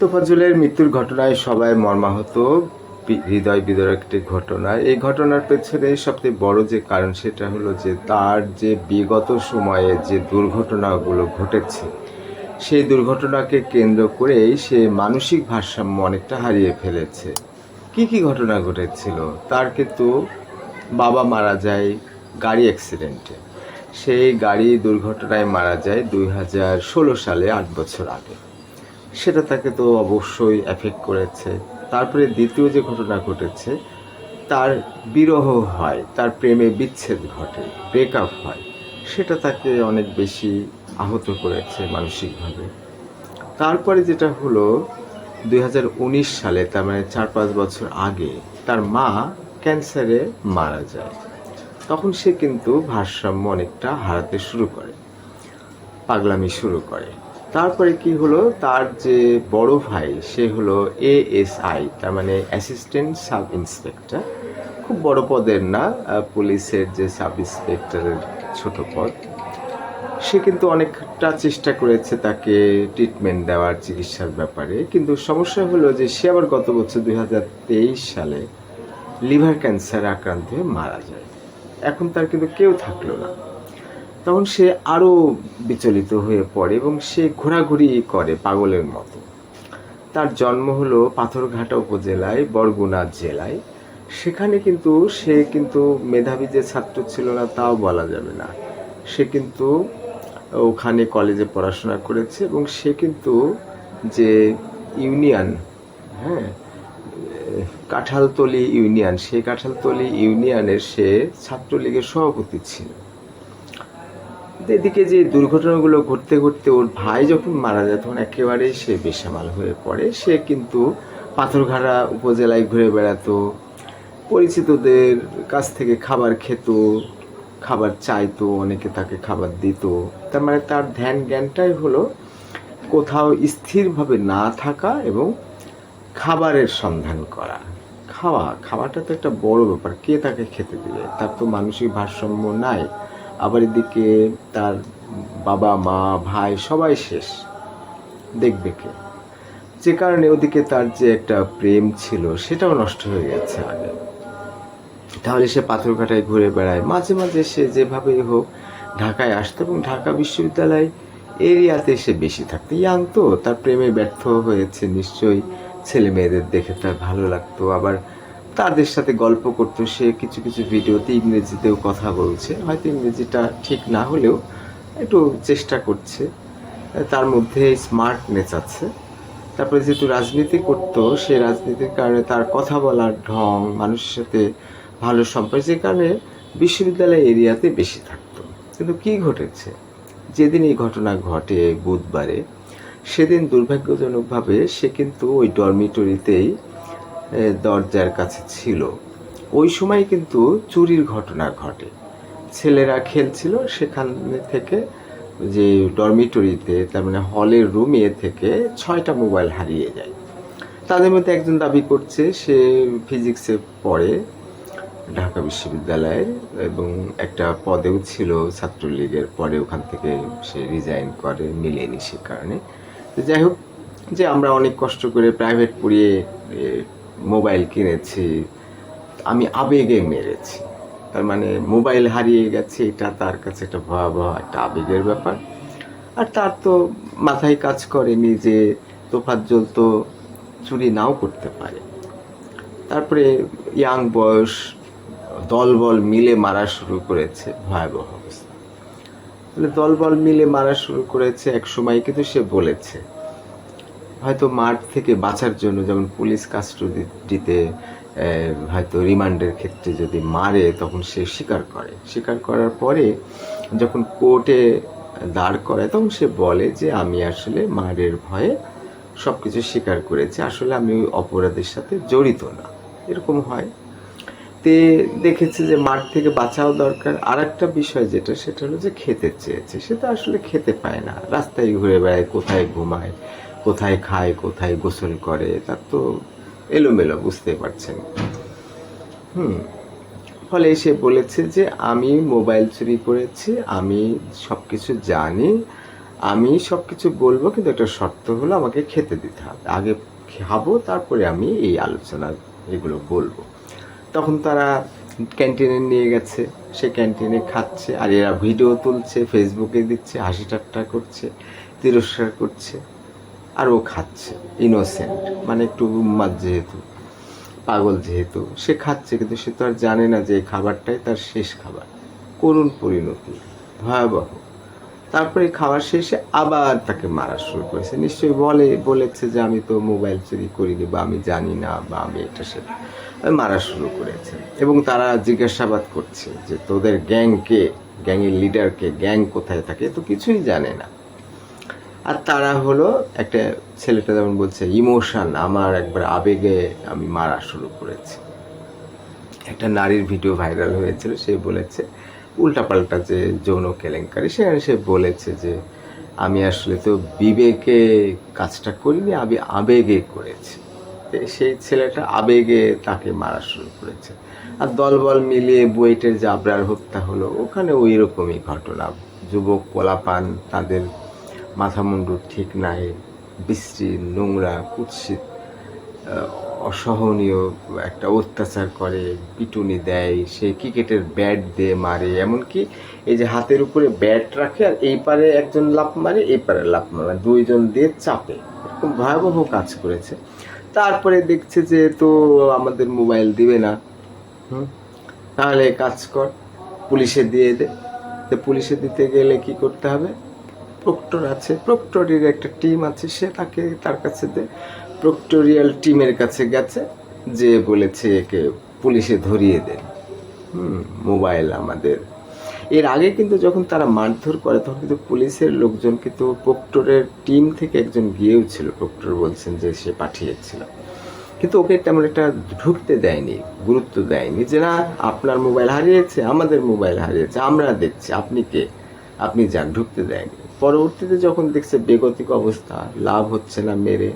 তোফাজুলের মৃত্যুর ঘটনায় সবাই মর্মাহত হৃদয় বিদরক একটি ঘটনা। এই ঘটনার পেছনে সবচেয়ে বড় যে কারণ সেটা হলো যে তার যে বিগত সময়ে যে দুর্ঘটনাগুলো ঘটেছে, সেই দুর্ঘটনাকে কেন্দ্র করেই সে মানসিক ভারসাম্য অনেকটা হারিয়ে ফেলেছে। কি কি ঘটনা ঘটেছিল? তার কিন্তু বাবা মারা যায় গাড়ি অ্যাক্সিডেন্টে। সেই গাড়ি দুর্ঘটনায় মারা যায় দুই হাজার ষোলো সালে, আট বছর আগে। সেটা তাকে তো অবশ্যই এফেক্ট করেছে। তারপরে দ্বিতীয় যে ঘটনা ঘটেছে, তার বিরহ হয়, তার প্রেমে বিচ্ছেদ ঘটে ব্রেকআপ হয়। সেটা তাকে অনেক বেশি আহত করেছে মানসিকভাবে। তারপরে যেটা হলো দু হাজার উনিশ সালে, তার মানে চার পাঁচ বছর আগে, তার মা ক্যান্সারে মারা যায়। তখন সে কিন্তু ভারসাম্য অনেকটা হারাতে শুরু করে, পাগলামি শুরু করে। তারপরে কি হলো? তার যে বড় ভাই, সে হলো এ এএসআই তার মানে অ্যাসিস্ট্যান্ট সাব ইন্সপেক্টর খুব বড় পদের না পুলিশের যে সাব ইন্সপেক্টরের ছোট পদ। সে কিন্তু অনেকটা চেষ্টা করেছে তাকে ট্রিটমেন্ট দেওয়ার চিকিৎসার ব্যাপারে, কিন্তু সমস্যা হলো যে সে আবার গত বছর দুই হাজার তেইশ সালে লিভার ক্যান্সার আক্রান্ত হয়ে মারা যায়। এখন তার কিন্তু কেউ থাকল না। তখন সে আরও বিচলিত হয়ে পড়ে এবং সে ঘোরাঘুরি করে পাগলের মতো। তার জন্ম হলো পাথরঘাটা উপজেলায়, বরগুনা জেলায়। সেখানে কিন্তু সে কিন্তু মেধাবী যে ছাত্র ছিল না, তাও বলা যাবে না। সে কিন্তু ওখানে কলেজে পড়াশোনা করেছে এবং সে কিন্তু যে ইউনিয়ন হ্যাঁ কাঁঠালতলি ইউনিয়ন, সেই কাঁঠালতলি ইউনিয়নের সে ছাত্রলীগের সভাপতি ছিল। এদিকে যে দুর্ঘটনাগুলো ঘটতে ঘটতে ওর ভাই যখন মারা যায়, তখন একেবারেই সে বেসামাল হয়ে পড়ে। সে কিন্তু পাথরঘাড়া উপজেলায় ঘুরে বেড়াতো, পরিচিতদের কাছ থেকে খাবার খেত, খাবার চাইতো, অনেকে তাকে খাবার দিত। তার মানে তার ধ্যান জ্ঞানটাই হলো কোথাও স্থিরভাবে না থাকা এবং খাবারের সন্ধান করা। খাওয়া, খাওয়াটা তো একটা বড় ব্যাপার। কে তাকে খেতে দিবে? তার তো মানসিক ভারসাম্য নাই। আবার এদিকে তার বাবা, মা, ভাই সবাই শেষ। দেখবে কে? যে কারণে ওদিকে তার যে একটা প্রেম ছিল, সেটাও নষ্ট হয়ে গেছে আগে। তাহলে সে পাথরঘাটায় ঘুরে বেড়ায়। মাঝে মাঝে সে যেভাবেই হোক ঢাকায় আসতো এবং ঢাকা বিশ্ববিদ্যালয় এরিয়াতে সে বেশি থাকতো। ইয়াং তো, তার প্রেমে ব্যর্থ হয়েছে নিশ্চয়ই। ছেলে মেয়েদের দেখে তার ভালো লাগতো। আবার তাদের সাথে গল্প করতো। সে কিছু কিছু ভিডিওতে ইংরেজিতেও কথা বলছে। হয়তো ইংরেজিটা ঠিক না হলেও একটু চেষ্টা করছে। তার মধ্যে স্মার্টনেস আছে। তারপরে যেহেতু রাজনীতি করতো, সে রাজনীতির কারণে তার কথা বলার ঢং, মানুষের সাথে ভালো সম্পর্ক, যে কারণে বিশ্ববিদ্যালয় এরিয়াতে বেশি থাকতো। কিন্তু কি ঘটেছে? যেদিন এই ঘটনা ঘটে বুধবারে, সেদিন দুর্ভাগ্যজনকভাবে সে কিন্তু ওই ডরমিটরিতেই দরজার কাছে ছিল। ওই সময় কিন্তু চুরির ঘটনা ঘটে। ছেলেরা খেলছিল সেখান থেকে যে ডরমিটরিতে তার মানে হলের রুমে থেকে ছয়টা মোবাইল হারিয়ে যায়। তাদের মধ্যে একজন দাবি করছে, সে ফিজিক্সে পড়ে ঢাকা বিশ্ববিদ্যালয়ের এবং একটা পদেও ছিল ছাত্রলীগের, পরে ওখান থেকে সে রিজাইন করে মিলেনি সে কারণে। যাই হোক, যে আমরা অনেক কষ্ট করে প্রাইভেট পড়িয়ে মোবাইল কিনেছি, আমি আবেগে মেরেছি। তার মানে মোবাইল হারিয়ে গেছে, এটা তার কাছে একটা ভয়াবহ একটা আবেগের ব্যাপার। আর তার তো মাথায় কাজ করেনি যে তোফাজ্জল তো চুরি নাও করতে পারে। তারপরে ইয়াং বয়স, দলবল মিলে মারা শুরু করেছে, ভয়াবহ অবস্থা। তাহলে দলবল মিলে মারা শুরু করেছে এক সময়, কিন্তু সে বলেছে হয়তো মাঠ থেকে বাঁচার জন্য যেমন পুলিশ কাস্টডিতে হয়তো রিমান্ডের ক্ষেত্রে যদি মারে, তখন সে স্বীকার করে। স্বীকার করার পরে যখন কোর্টে দাঁড় করায়, তখন সে বলে যে, আমি আসলে মারের ভয়ে সব কিছু স্বীকার করেছি। আসলে আমি ওই অপরাধের সাথে জড়িত না। এরকম হয়। তে দেখেছে যে মাঠ থেকে বাঁচাও দরকার। আর একটা বিষয় যেটা, সেটা হলো যে, খেতে চেয়েছে। সে তো আসলে খেতে পায় না। রাস্তায় ঘুরে বেড়ায়, কোথায় ঘুমায়? কোথায় খায়, কোথায় গোসল করে তার তো এলোমেলো বুঝতে পারছেন। হুম, ফলে সে বলেছে যে, আমি মোবাইল চুরি করেছি, আমি সব কিছু জানি, আমি সব কিছু বলব, কিন্তু একটা শর্ত হলো আমাকে খেতে দিতে হবে। আগে খাব, তারপরে আমি এই আলোচনা, এগুলো বলব। তখন তারা ক্যান্টিনে নিয়ে গেছে। সে ক্যান্টিনে খাচ্ছে, আর এরা ভিডিও তুলছে, ফেসবুকে দিচ্ছে, হাসি ঠাট্টা করছে, তিরস্কার করছে। আর ও খাচ্ছে ইনোসেন্ট মানে একটু উম্মাদ যেহেতু, পাগল যেহেতু, সে খাচ্ছে কিন্তু সে তো আর জানে না যে এই খাবারটাই তার শেষ খাবার। করুণ পরিণতি, ভয়াবহ। তারপরে খাবার শেষে আবার তাকে মারা শুরু করেছে। নিশ্চয়ই বলে, বলেছে যে আমি তো মোবাইল চুরি করিনি বা আমি জানি না বা আমি এটা সেটা মারা শুরু করেছে। এবং তারা জিজ্ঞাসাবাদ করছে যে তোদের গ্যাংকে, গ্যাংয়ের লিডারকে গ্যাং কোথায় থাকে তো কিছুই জানে না। আর তারা হলো একটা ছেলেটা যেমন বলছে, ইমোশন, আমার একবার আবেগে আমি মারা শুরু করেছি। একটা নারীর ভিডিও ভাইরাল হয়েছিল, সে বলেছে, উল্টাপাল্টা যে যৌন কেলেঙ্কারি, সেখানে সে বলেছে যে, আমি আসলে তো বিবেকে কাজটা করিনি, আমি আবেগে করেছি। সেই ছেলেটা আবেগে তাকে মারা শুরু করেছে। আর দলবল মিলিয়ে বুয়েটের জাবরার হত্যা হলো, ওখানে ওই রকমই ঘটনা। যুবক পোলাপান তাদের মাথা মুন্ডু ঠিক নাই বৃষ্টি নোংরা, কুৎসিত অসহনীয় একটা অত্যাচার করে, পিটুনি দেয়, সে ক্রিকেটের ব্যাট দিয়ে মারে, এমনকি এই যে হাতের উপরে ব্যাট রাখে আর এই পারে একজন লাফ মারে, এই পারে লাফ মারে মানে দুইজন দিয়ে চাপে, এরকম ভয়াবহ কাজ করেছে। তারপরে দেখছে যে তো আমাদের মোবাইল দিবে না, হুম? তাহলে কাজ কর, পুলিশে দিয়ে দে। তো পুলিশে দিতে গেলে কি করতে হবে? প্রক্টর আছে। প্রক্টরের একটা টিম আছে, সে তাকে তার কাছে দে। প্রক্টোরিয়াল টিমের কাছে গেছে, যে বলেছে একে পুলিশে ধরিয়ে দেন মোবাইল আমাদের। এর আগে কিন্তু যখন তারা মারধর করে, তখন কিন্তু পুলিশের লোকজন কিন্তু প্রক্টরের টিম থেকে একজন গিয়েও ছিল প্রক্টর বলছেন যে সে পাঠিয়েছিল। কিন্তু ওকে তেমন একটা ঢুকতে দেয়নি, গুরুত্ব দেয়নি যে, না, আপনার মোবাইল হারিয়েছে, আমাদের মোবাইল হারিয়েছে, আমরা দেখছি, আপনি কে? আপনি যান, ঢুকতে দেয়নি। পরবর্তীতে যখন দেখছে বেগতিক অবস্থা, লাভ হচ্ছে না মেরে,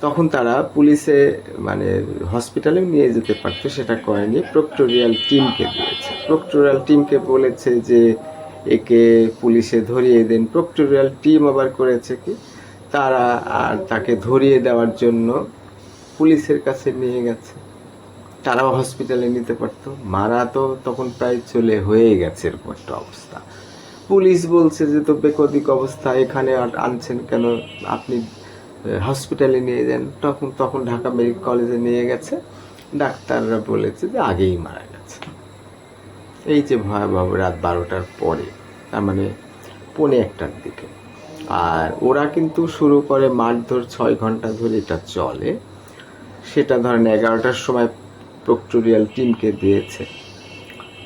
তখন তারা পুলিশে মানে হসপিটালে নিয়ে যেতে পারতো, সেটা করেনি। প্রক্টোরিয়াল টিমকে দিয়েছে। প্রক্টোরিয়াল টিমকে বলেছে যে, একে পুলিশে ধরিয়ে দেন। প্রক্টোরিয়াল টিম আবার করেছে কি? তারা আর তাকে ধরিয়ে দেওয়ার জন্য পুলিশের কাছে নিয়ে গেছে। তারাও হসপিটালে নিতে পারতো। মারা তো তখন প্রায় চলে হয়ে গেছে এরকম একটা অবস্থা। পুলিশ বলছে যে তো বেকদিক অবস্থা, এখানে আনছেন কেন? আপনি হসপিটালে নিয়ে যান। তখন তখন ঢাকা মেডিকেল কলেজে নিয়ে গেছে। ডাক্তাররা বলেছে যে আগেই মারা গেছে। এই যে ভয়াবহ রাত বারোটার পরে, তার মানে পৌনে একটার দিকে। আর ওরা কিন্তু শুরু করে মারধর ছয় ঘণ্টা ধরে এটা চলে। সেটা ধরেন এগারোটার সময় প্রক্টোরিয়াল টিমকে দিয়েছে।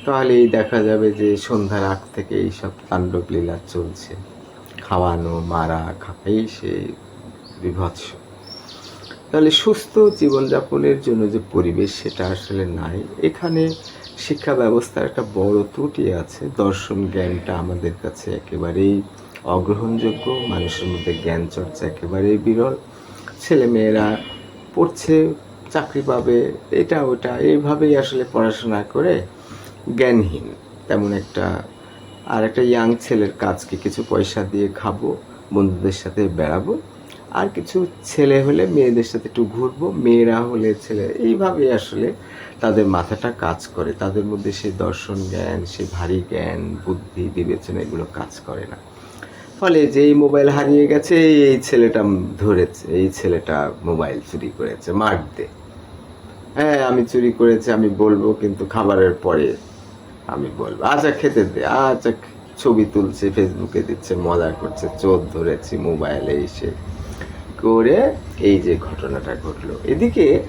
তাহলে এই দেখা যাবে যে সন্ধ্যার আগ থেকে এইসব তাণ্ডব লীলা চলছে। খাওয়ানো, মারা খা এই সেই বিভৎস। তাহলে সুস্থ জীবনযাপনের জন্য যে পরিবেশ সেটা আসলে নাই। এখানে শিক্ষা ব্যবস্থার একটা বড় ত্রুটি আছে। দর্শন জ্ঞানটা আমাদের কাছে একেবারেই অগ্রহণযোগ্য। মানুষের মধ্যে জ্ঞান চর্চা একেবারেই বিরল। ছেলেমেয়েরা পড়ছে, চাকরি পাবে, এটা, ওটা, এইভাবেই আসলে পড়াশোনা করে জ্ঞানহীন, তেমন একটা, আর একটা ইয়াং ছেলের কাজকে কিছু পয়সা দিয়ে খাব, বন্ধুদের সাথে বেড়াবো, আর কিছু ছেলে হলে মেয়েদের সাথে একটু ঘুরবো, মেয়েরা হলে ছেলে, এইভাবে আসলে তাদের মাথাটা কাজ করে, তাদের মধ্যে সেই দর্শন জ্ঞান সেই ভারী জ্ঞান, বুদ্ধি, বিবেচনা এগুলো কাজ করে না। ফলে যেই মোবাইল হারিয়ে গেছে, এই ছেলেটা ধরেছে, এই ছেলেটা মোবাইল চুরি করেছে, মারতে। হ্যাঁ আমি চুরি করেছি, আমি বলব, কিন্তু খাবারের পরে আমি বলব আচ্ছা খেতে দে আচ্ছা ছবি তুলছে ফেসবুকে দিচ্ছে, মজা করছে, চোর ধরেছি মোবাইলে এসে। করে এই যে ঘটনাটা ঘটলো। এদিকে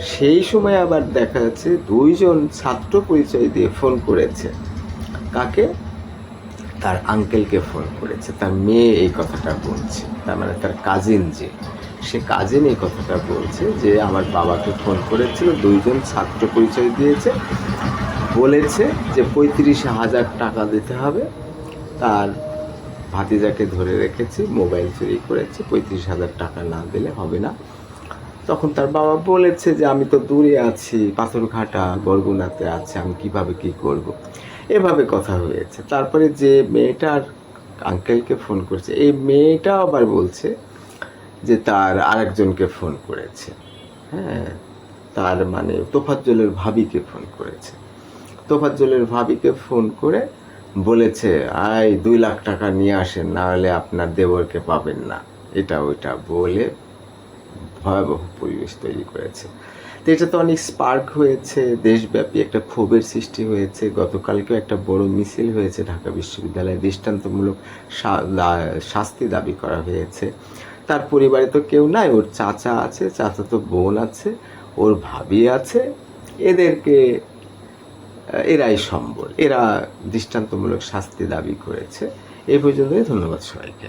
সেই সময় আবার দেখা যাচ্ছে দুইজন ছাত্র পরিচয় দিয়ে ফোন করেছে। কাকে? তার আঙ্কেলকে ফোন করেছে। তার মেয়ে এই কথাটা বলছে। তার মানে তার কাজিন যে, সে কাজিন এই কথাটা বলছে যে, আমার বাবাকে ফোন করেছিল, দুইজন ছাত্র পরিচয় দিয়েছে। বলেছে যে পঁয়ত্রিশ হাজার টাকা দিতে হবে। তার ভাতিজাকে ধরে রেখেছি, মোবাইল চুরি করেছে, পঁয়ত্রিশ হাজার টাকা না দিলে হবে না। তখন তার বাবা বলেছে যে, আমি তো দূরে আছি, পাথরঘাটা বরগুনাতে আছে, আমি কীভাবে কি করব। এভাবে কথা হয়েছে। তারপরে যে মেয়েটার আঙ্কেলকে ফোন করেছে, এই মেয়েটা আবার বলছে যে, তার আরেকজনকে ফোন করেছে। হ্যাঁ তার মানে তোফাজ্জলের ভাবিকে ফোন করেছে। তোফাজ্জলের ভাবিকে ফোন করে বলেছে, আয়, দুই লাখ টাকা নিয়ে আসেন না হলে আপনার দেবরকে পাবেন না। এটা ওইটা বলে ভয়াবহ পরিবেশ তৈরি করেছে। তো এটা তো অনেক স্পার্ক হয়েছে, দেশব্যাপী একটা ক্ষোভের সৃষ্টি হয়েছে। গতকালকেও একটা বড় মিছিল হয়েছে ঢাকা বিশ্ববিদ্যালয়ে, দৃষ্টান্তমূলক শাস্তি দাবি করা হয়েছে। তার পরিবারে তো কেউ নাই, ওর চাচা আছে চাচা তো বোন আছে, ওর ভাবি আছে। এদেরকে এরাই সম্বল। এরা দৃষ্টান্তমূলক শাস্তি দাবি করেছে। এই পর্যন্তই ধন্যবাদ সবাইকে।